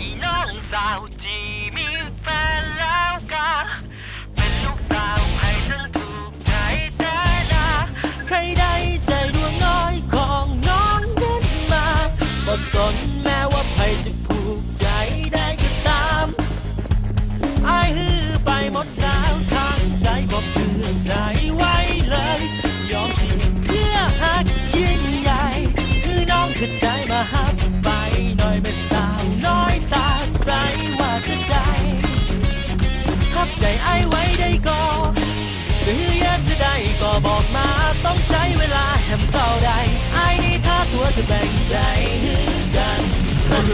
อีน้องสาวที่มีแฟนแล้วก็เป็นลูกสาวใครทั้งถูกใจแต่ละใครได้ใจดวงน้อยของน้องนั้นมาบ่สนแม้ว่าใครจะผูกใจได้ก็ตามไอาฮือไปหมดแล้วทางใจบ่เพื่อใจไว้เลย ยอมสิ่งเพื่อหักยิ่งใหญ่ คือน้องคือใจมาหักไปหน่อยไม่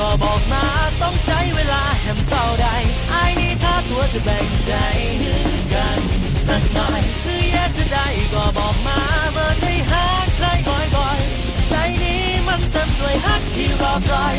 ก็บอกมาต้องใจเวลาแห่งเป่าใดไอ้นี่ถ้าตัวจะแบ่งใจหนึ่กันสักหน่อยคือแยกจะได้ก็บอกมาเมื่อได้หาใครก่อยๆ ใจนี้มันเต็มด้วยฮักที่รอคอย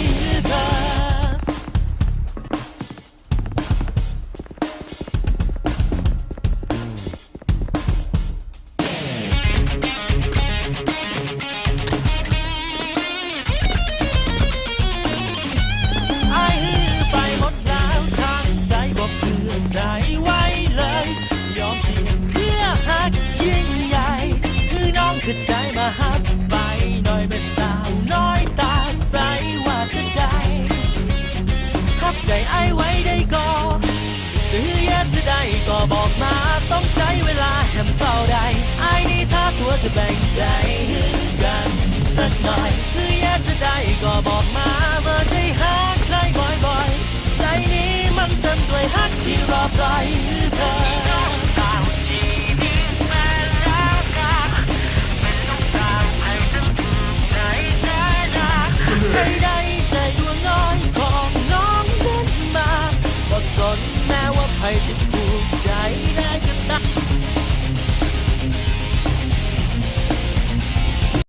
of life.